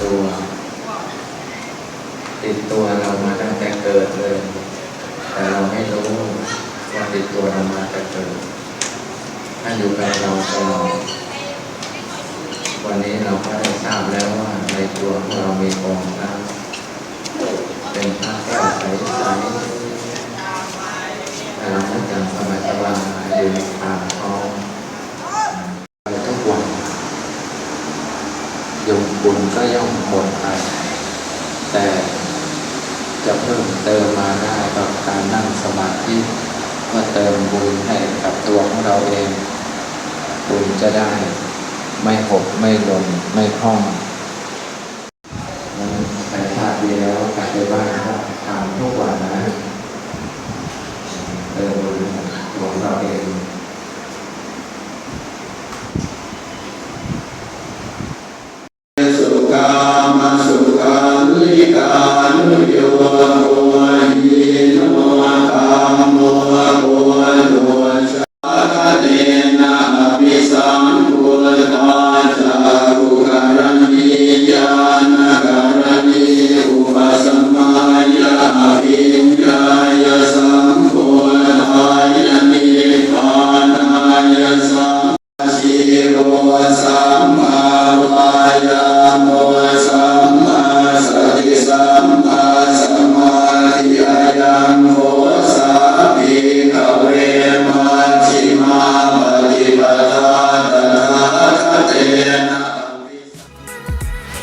ตัว ติดตัวเรามาตั้งแต่เกิดเลย แต่เราไม่รู้ว่าติดตัวเรามาแต่เกิดถ้าอยู่กับเราตลอดวันนี้เราก็ได้ทราบแล้วว่าในตัวของเรามีกองน้ำเป็นพระ บุญก็ย่อมหมดไป แต่จะเพิ่มเติมมาได้กับการนั่งสมาธิเมื่อเติมบุญให้กับตัวของเราเอง บุญจะได้ไม่หกไม่หล่นไม่คล่องนั้นใคราดดีแล้วกลับไปบ้านก็ถามทุก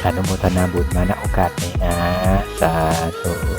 sana mo tanabod man na ukat ni na sa suod.